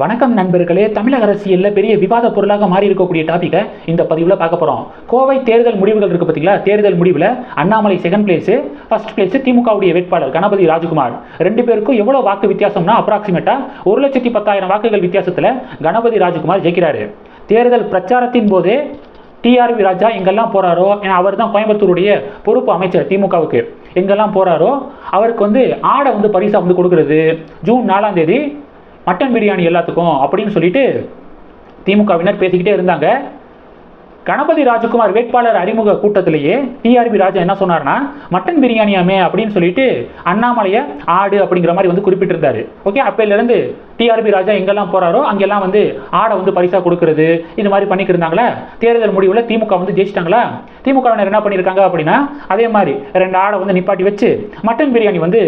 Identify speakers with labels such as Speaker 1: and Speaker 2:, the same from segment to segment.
Speaker 1: வணக்கம் நண்பர்களே தமிழக அரசியலில் பெரிய விவாத பொருளாக மாறி இருக்கக்கூடிய டாப்பிக்கை இந்த பதிவில் பார்க்க போகிறோம் கோவை தேர்தல் முடிவுகள் இருக்குது பார்த்தீங்களா தேர்தல் முடிவில் Annamalai second place first place திமுகவுடைய வேட்பாளர் கணபதி ராஜ்குமார். ரெண்டு பேருக்கும் எவ்வளோ வாக்கு வித்தியாசம்னா அப்ராக்சிமேட்டாக ஒரு லட்சத்தி பத்தாயிரம் வாக்குகள் வித்தியாசத்தில் கணபதி ராஜ்குமார் ஜெயிக்கிறாரு. தேர்தல் பிரச்சாரத்தின் போதே டிஆர்வி ராஜா எங்கெல்லாம் போகிறாரோ ஏன்னா அவர் தான் கோயம்புத்தூருடைய பொறுப்பு அமைச்சர் திமுகவுக்கு. எங்கெல்லாம் போகிறாரோ அவருக்கு வந்து ஆடை வந்து பரிசாக வந்து கொடுக்கறது. ஜூன் நாலாம் தேதி மட்டன் பிரியாணி எல்லாத்துக்கும் அப்படின்னு சொல்லிட்டு திமுகவினர் பேசிக்கிட்டே இருந்தாங்க. கணபதி ராஜகுமார் வேட்பாளர் அறிமுக கூட்டத்திலேயே டிஆர்பி ராஜா என்ன சொன்னார்னா மட்டன் பிரியாணியாமே அப்படின்னு சொல்லிட்டு அண்ணாமலையை ஆடு அப்படிங்கிற மாதிரி வந்து குறிப்பிட்டிருந்தாரு. ஓகே அப்பையிலேருந்து டிஆர்பி ராஜா எங்கெல்லாம் போறாரோ அங்கெல்லாம் வந்து ஆடை வந்து பரிசா கொடுக்கறது இது மாதிரி பண்ணிக்கிருந்தாங்களா தேர்தல் முடிவில் திமுக வந்து ஜெயிச்சிட்டாங்களா? திமுகவினர் என்ன பண்ணியிருக்காங்க அப்படின்னா அதே மாதிரி ரெண்டு ஆடை வந்து நிப்பாட்டி வச்சு மட்டன் பிரியாணி வந்து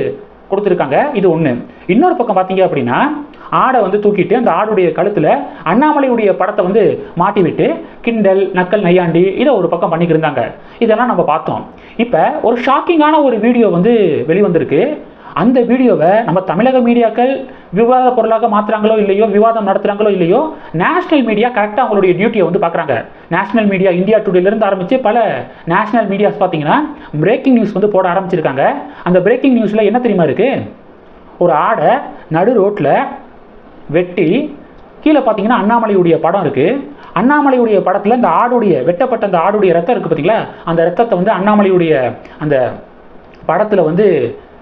Speaker 1: கொடுத்துருக்காங்க. இது ஒன்று இன்னொரு பக்கம் பார்த்தீங்க அப்படின்னா ஆடை வந்து தூக்கிட்டு அந்த ஆடுடைய கழுத்தில் அண்ணாமலையுடைய படத்தை வந்து மாட்டி விட்டு கிண்டல் நக்கல் நையாண்டி இதை ஒரு பக்கம் பண்ணிக்கிருந்தாங்க இதெல்லாம் நம்ம பார்த்தோம். இப்போ ஒரு ஷாக்கிங்கான ஒரு வீடியோ வந்து வெளிவந்திருக்கு. அந்த வீடியோவை நம்ம தமிழக மீடியாக்கள் விவாத பொருளாக மாற்றுறாங்களோ இல்லையோ விவாதம் நடத்துகிறாங்களோ இல்லையோ நேஷனல் மீடியா கரெக்டாக அவங்களுடைய டியூட்டியை வந்து பார்க்குறாங்க. நேஷனல் மீடியா இந்தியா டுடேலேருந்து ஆரம்பித்து பல நேஷனல் மீடியாஸ் பார்த்தீங்கன்னா பிரேக்கிங் நியூஸ் வந்து போட ஆரம்பிச்சிருக்காங்க. அந்த பிரேக்கிங் நியூஸில் என்ன தெரியுமா இருக்குது ஒரு ஆடை நடு ரோட்டில் வெட்டி கீழே பார்த்தீங்கன்னா அண்ணாமலையுடைய படம் இருக்குது அண்ணாமலையுடைய படத்தில் இந்த ஆடுடைய வெட்டப்பட்ட அந்த ஆடுடைய ரத்தம் இருக்குது பார்த்தீங்களா? அந்த ரத்தத்தை வந்து அண்ணாமலையுடைய அந்த படத்தில் வந்து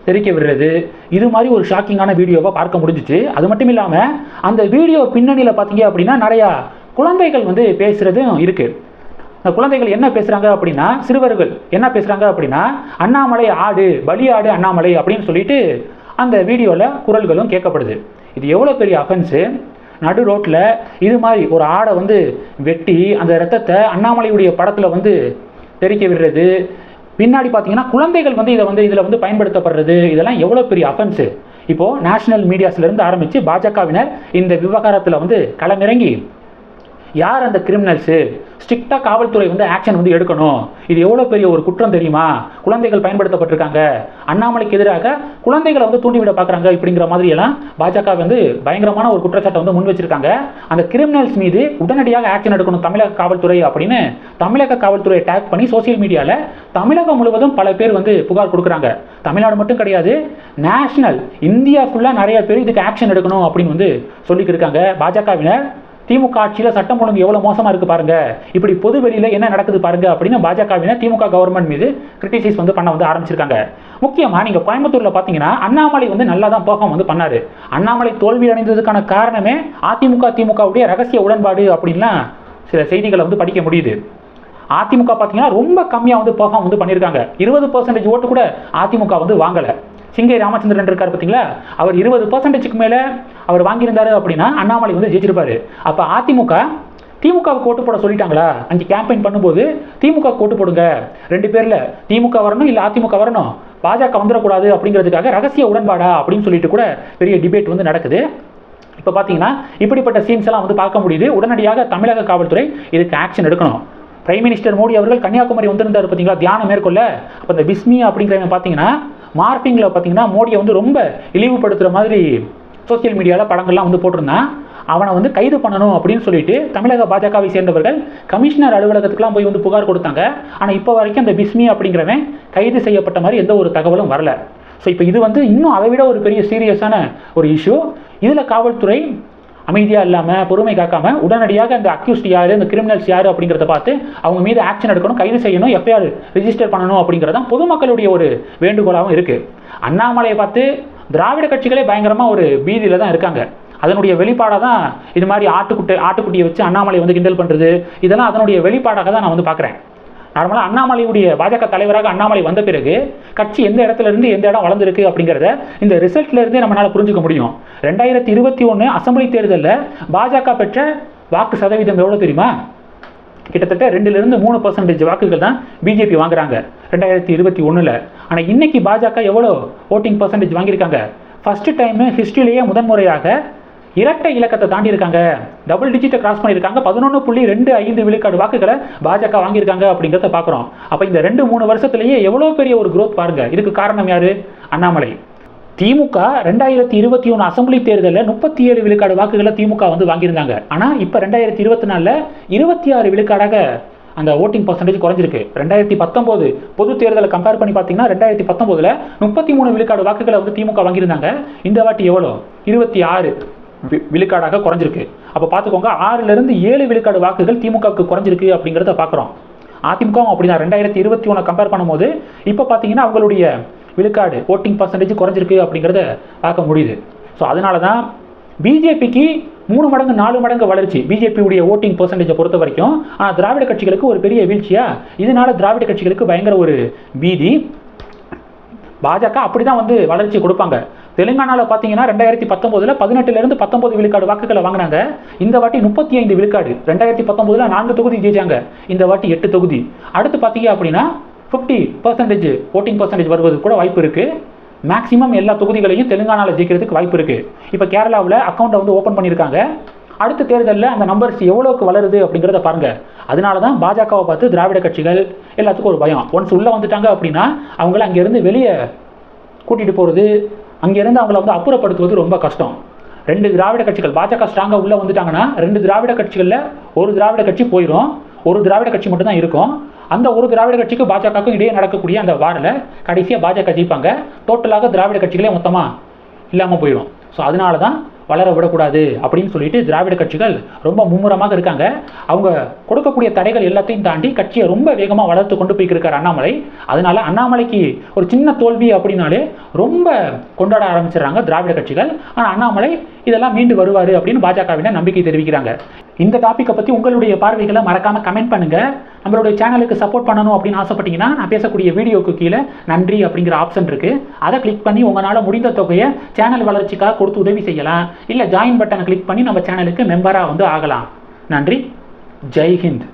Speaker 1: தெரிக்க விடுறது. இது மாதிரி ஒரு ஷாக்கிங்கான வீடியோவை பார்க்க முடிஞ்சிச்சு. அது மட்டும் இல்லாமல் அந்த வீடியோ பின்னணியில் பார்த்தீங்க அப்படின்னா நிறையா குழந்தைகள் வந்து பேசுகிறதும் இருக்குது இந்த குழந்தைகள் என்ன பேசுகிறாங்க அப்படின்னா சிறுவர்கள் என்ன பேசுகிறாங்க அப்படின்னா அண்ணாமலை ஆடு பலி ஆடு அண்ணாமலை அப்படின்னு சொல்லிட்டு அந்த வீடியோவில் குரல்களும் கேட்கப்படுது. இது எவ்வளோ பெரிய அஃபென்ஸு நடு ரோட்டில் இது மாதிரி ஒரு ஆடை வந்து வெட்டி அந்த ரத்தத்தை அண்ணாமலையுடைய படத்தில் வந்து தெரிக்க விடுறது. பின்னாடி பார்த்தீங்கன்னா குழந்தைகள் வந்து இதை வந்து இதில் வந்து பயன்படுத்தப்படுறது இதெல்லாம் எவ்வளோ பெரிய அஃபென்ஸு இப்போது நேஷனல் மீடியாஸ்லேருந்து ஆரம்பித்து பாஜகவினர் இந்த விவகாரத்தில் வந்து களமிறங்கி யார் அந்த கிரிமினல்ஸு ஸ்ட்ரிக்டாக காவல்துறை வந்து ஆக்ஷன் வந்து எடுக்கணும். இது எவ்வளோ பெரிய ஒரு குற்றம் தெரியுமா? குழந்தைகள் பயன்படுத்தப்பட்டிருக்காங்க. அண்ணாமலைக்கு எதிராக குழந்தைகளை வந்து தூண்டிவிட பார்க்குறாங்க இப்படிங்கிற மாதிரியெல்லாம் பாஜக வந்து பயங்கரமான ஒரு குற்றச்சாட்டை வந்து முன் வச்சிருக்காங்க. அந்த கிரிமினல்ஸ் மீது உடனடியாக ஆக்ஷன் எடுக்கணும் தமிழக காவல்துறை அப்படின்னு தமிழக காவல்துறையை டேக் பண்ணி சோசியல் மீடியாவில் தமிழகம் முழுவதும் பல பேர் வந்து புகார் கொடுக்குறாங்க. தமிழ்நாடு மட்டும் கிடையாது நேஷனல் இந்தியா ஃபுல்லாக நிறைய பேர் இதுக்கு ஆக்ஷன் எடுக்கணும் அப்படின்னு வந்து சொல்லிக்கிருக்காங்க பாஜகவினர் திமுக ஆட்சியில் சட்டம் ஒழுங்கு எவ்வளோ மோசமாக இருக்குது பாருங்க. இப்படி பொது வெளியில் என்ன நடக்குது பாருங்க அப்படின்னு பாஜகவினர் திமுக கவர்மெண்ட் மீது கிரிட்டிசைஸ் வந்து பண்ண வந்து ஆரம்பிச்சிருக்காங்க. முக்கியமாக நீங்கள் கோயம்புத்தூரில் பார்த்தீங்கன்னா அண்ணாமலை வந்து நல்லா தான் போகம் வந்து பண்ணாரு. அண்ணாமலை தோல்வி அடைந்ததுக்கான காரணமே அதிமுக திமுகவுடைய ரகசிய உடன்பாடு அப்படின்லாம் சில செய்திகளை வந்து படிக்க முடியுது. அதிமுக பார்த்தீங்கன்னா ரொம்ப கம்மியாக வந்து பெர்ஃபார்ம் வந்து பண்ணியிருக்காங்க இருபது பர்சன்டேஜ் ஓட்டு கூட அதிமுக வந்து வாங்கலை. சிங்கை ராமச்சந்திரன் இருக்கார் பார்த்தீங்களா? அவர் இருபது பர்சன்டேஜுக்கு மேலே அவர் வாங்கியிருந்தார் அப்படின்னா அண்ணாமலை வந்து ஜெயிச்சிருப்பார். அப்போ அதிமுக திமுகவுக்கு ஓட்டு போட சொல்லிட்டாங்களா? அங்கே கேம்பெயின் பண்ணும்போது திமுக ஓட்டு போடுங்க. ரெண்டு பேரில் திமுக வரணும் இல்லை அதிமுக வரணும்? பாஜக வந்துடக்கூடாது அப்படிங்கிறதுக்காக ரகசிய உடன்பாடா அப்படின்னு சொல்லிட்டு கூட பெரிய டிபேட் வந்து நடக்குது. இப்போ பார்த்தீங்கன்னா இப்படிப்பட்ட சீன்ஸ் எல்லாம் வந்து பார்க்க முடியுது. உடனடியாக தமிழக காவல்துறை இதுக்கு ஆக்ஷன் எடுக்கணும். பிரைம் மினிஸ்டர் மோடி அவர்கள் கன்னியாகுமரி வந்திருந்தார் பார்த்தீங்களா? தியானம் மேற்கொள்ள. அப்போ இந்த பிஸ்மி அப்படிங்கிறவங்க பார்த்தீங்கன்னா மார்பிங்கில் பார்த்தீங்கன்னா மோடியை வந்து ரொம்ப இழிவுபடுத்துகிற மாதிரி சோசியல் மீடியாவில் படங்கள்லாம் வந்து போட்டிருந்தான். அவனை வந்து கைது பண்ணணும் அப்படின்னு சொல்லிட்டு தமிழக பாஜகவை சேர்ந்தவர்கள் கமிஷனர் அலுவலகத்துக்குலாம் போய் வந்து புகார் கொடுத்தாங்க. ஆனால் இப்போ வரைக்கும் அந்த பிஸ்மி அப்படிங்கிறவன் கைது செய்யப்பட்ட மாதிரி எந்த ஒரு தகவலும் வரல. ஸோ இப்போ இது வந்து இன்னும் அதை விட ஒரு பெரிய சீரியஸான ஒரு இஷ்யூ இதில் காவல்துறை அமைதியாக இல்லாமல் பொறுமை காக்காமல் உடனடியாக அந்த அக்யூஸ்ட் யார் இந்த கிரிமினல்ஸ் யார் அப்படிங்கிறத பார்த்து அவங்க மீது ஆக்ஷன் எடுக்கணும் கைது செய்யணும் எஃப்ஐஆர் ரிஜிஸ்டர் பண்ணணும் அப்படிங்கிறது தான் பொதுமக்களுடைய ஒரு வேண்டுகோளாகவும் இருக்குது அண்ணாமலையை பார்த்து திராவிட கட்சிகளே பயங்கரமாக ஒரு பீதியில் தான் இருக்காங்க. அதனுடைய வெளிப்பாடாக தான் இது மாதிரி ஆட்டுக்குட்டை ஆட்டுக்குட்டியை வச்சு அண்ணாமலை வந்து கிண்டல் பண்ணுறது இதெல்லாம் அதனுடைய வெளிப்பாடாக தான் நான் வந்து பார்க்குறேன். நார்மலாக அண்ணாமலையுடைய பாஜக தலைவராக அண்ணாமலை வந்த பிறகு கட்சி எந்த இடத்துல இருந்து எந்த இடம் வளர்ந்துருக்கு அப்படிங்கிறத இந்த ரிசல்ட்ல இருந்தே புரிஞ்சுக்க முடியும். ரெண்டாயிரத்தி இருபத்தி ஒன்று அசம்பிளி தேர்தலில் பாஜக பெற்ற வாக்கு சதவீதம் எவ்வளோ தெரியுமா? கிட்டத்தட்ட ரெண்டுலேருந்து மூணு பர்சன்டேஜ் வாக்குகள் தான் பிஜேபி வாங்குறாங்க ரெண்டாயிரத்தி இருபத்தி ஒன்றில் ஆனால் இன்னைக்கு பாஜக எவ்வளோ ஓட்டிங் பர்சன்டேஜ் வாங்கியிருக்காங்க? ஃபஸ்ட்டு டைமு ஹிஸ்ட்ரியிலேயே முதன்முறையாக இரட்டை இலக்கத்தை தாண்டி இருக்காங்க. டபுள் டிஜிட்டை கிராஸ் பண்ணியிருக்காங்க. பதினொன்று புள்ளி ரெண்டு ஐந்து விழுக்காடு வாக்குகளை பாஜக வாங்கியிருக்காங்க அப்படிங்கிறத பார்க்குறோம். அப்போ இந்த ரெண்டு மூணு வருஷத்துலேயே எவ்வளோ பெரிய ஒரு குரோத் பாருங்க. இதுக்கு காரணம் யாரு? அண்ணாமலை. திமுக ரெண்டாயிரத்தி இருபத்தி ஒன்று அசம்பிளி தேர்தலில் முப்பத்தி ஏழு விழுக்காடு வாக்குகளை திமுக வந்து வாங்கியிருந்தாங்க. ஆனால் இப்போ ரெண்டாயிரத்தி இருபத்தி நாலில் இருபத்தி ஆறு விழுக்காடாக அந்த ஓட்டிங் பர்சன்டேஜ் குறைஞ்சிருக்கு. ரெண்டாயிரத்தி பத்தொம்போது பொது தேர்தலை கம்பேர் பண்ணி பார்த்தீங்கன்னா ரெண்டாயிரத்தி பத்தொம்போதில் முப்பத்தி மூணு விழுக்காடு வாக்குகளை வந்து திமுக வாங்கியிருந்தாங்க. இந்த வாட்டி எவ்வளோ? இருபத்தி ஆறு. விழுக்காடாக குறைஞ்சிருக்கு. அப்போ பார்த்துக்கோங்க ஆறுலேருந்து ஏழு விழுக்காடு வாக்குகள் திமுகவுக்கு குறைஞ்சிருக்கு அப்படிங்கிறத பார்க்குறோம் அதிமுகவும் அப்படிதான். ரெண்டாயிரத்தி இருபத்தி ஒன்று கம்பேர் பண்ணும்போது இப்போ பார்த்தீங்கன்னா அவங்களுடைய விழுக்காடு ஓட்டிங் பர்சன்டேஜ் குறைஞ்சிருக்கு அப்படிங்கிறத பார்க்க முடியுது. ஸோ அதனால தான் பிஜேபிக்கு மூணு மடங்கு நாலு மடங்கு வளர்ச்சி. பிஜேபியுடைய ஓட்டிங் பர்சன்டேஜை பொறுத்த வரைக்கும் ஆனால் திராவிட கட்சிகளுக்கு ஒரு பெரிய வீழ்ச்சியாக இதனால திராவிட கட்சிகளுக்கு பயங்கர ஒரு பீதி. பாஜக அப்படி தான் வந்து வளர்ச்சி கொடுப்பாங்க. தெலுங்கானாவில் பார்த்தீங்கன்னா ரெண்டாயிரத்தி பத்தொம்போதில் பதினெட்டுலேருந்து பத்தொம்பது விழுக்காடு வாக்குகளை வாங்கினாங்க. இந்த வாட்டி முப்பத்தி ஐந்து விழுக்காடு. ரெண்டாயிரத்தி பத்தொம்போதில் நான்கு தொகுதி ஜெயிச்சாங்க. இந்த வாட்டி எட்டு தொகுதி. அடுத்து பார்த்தீங்க அப்படின்னா ஃபிஃப்டி பர்சன்டேஜ் ஓட்டிங் பர்சன்டேஜ் வருவது கூட வாய்ப்பு இருக்குது மேக்ஸிமம் எல்லா தொகுதிகளையும் தெலுங்கானாவில் ஜெயிக்கிறதுக்கு வாய்ப்பு இருக்குது இப்போ கேரளாவில் அக்கௌண்ட்டை வந்து ஓப்பன் பண்ணியிருக்காங்க. அடுத்த தேர்தலில் அந்த நம்பர்ஸ் எவ்வளோக்கு வளருது அப்படிங்கிறத பாருங்க. அதனால தான் பாஜகவை பார்த்து திராவிட கட்சிகள் எல்லாத்துக்கும் ஒரு பயம். ஒன்ஸ் உள்ளே வந்துட்டாங்க அப்படின்னா அவங்கள அங்கேருந்து வெளியே கூட்டிகிட்டு போகிறது அங்கேருந்து அவங்கள வந்து அப்புறப்படுத்துவது ரொம்ப கஷ்டம். ரெண்டு திராவிட கட்சிகள் பாஜக ஸ்ட்ராங்காக உள்ளே வந்துட்டாங்கன்னா ரெண்டு திராவிட கட்சிகளில் ஒரு திராவிட கட்சி போயிடும் ஒரு திராவிட கட்சி மட்டும்தான் இருக்கும். அந்த ஒரு திராவிட கட்சிக்கு பாஜகவுக்கும் இடையே நடக்கக்கூடிய அந்த வாரில் கடைசியாக பாஜக ஜெயிப்பாங்க. டோட்டலாக திராவிட கட்சிகளே மொத்தமாக இல்லாமல் போயிடும் ஸோ அதனால தான் வளர விடக்கூடாது அப்படின்னு சொல்லிட்டு திராவிட கட்சிகள் ரொம்ப மும்முரமாக இருக்காங்க. அவங்க கொடுக்கக்கூடிய தடைகள் எல்லாத்தையும் தாண்டி கட்சியை ரொம்ப வேகமாக வளர்த்து கொண்டு போய்க்கிருக்கார் அண்ணாமலை. அதனால அண்ணாமலைக்கு ஒரு சின்ன தோல்வி அப்படின்னாலே ரொம்ப கொண்டாட ஆரம்பிச்சிடுறாங்க திராவிட கட்சிகள். ஆனால் அண்ணாமலை இதெல்லாம் மீண்டு வருவார் அப்படின்னு பாஜகவினர் நம்பிக்கை தெரிவிக்கிறாங்க. இந்த டாப்பிக்கை பற்றி உங்களுடைய பார்வைகளை மறக்காமல் கமெண்ட் பண்ணுங்கள் நம்மளுடைய சேனலுக்கு சப்போர்ட் பண்ணணும் அப்படின்னு ஆசைப்பட்டீங்கன்னா நான் பேசக்கூடிய வீடியோக்கு கீழே நன்றி அப்படிங்கிற ஆப்ஷன் இருக்குது அதை கிளிக் பண்ணி உங்களால் முடிந்த தொகையை சேனல் வளர்ச்சிக்காக கொடுத்து உதவி செய்யலாம். இல்லை ஜாயின் பட்டனை கிளிக் பண்ணி நம்ம சேனலுக்கு மெம்பராக வந்து ஆகலாம். நன்றி. ஜெய் ஹிந்த்.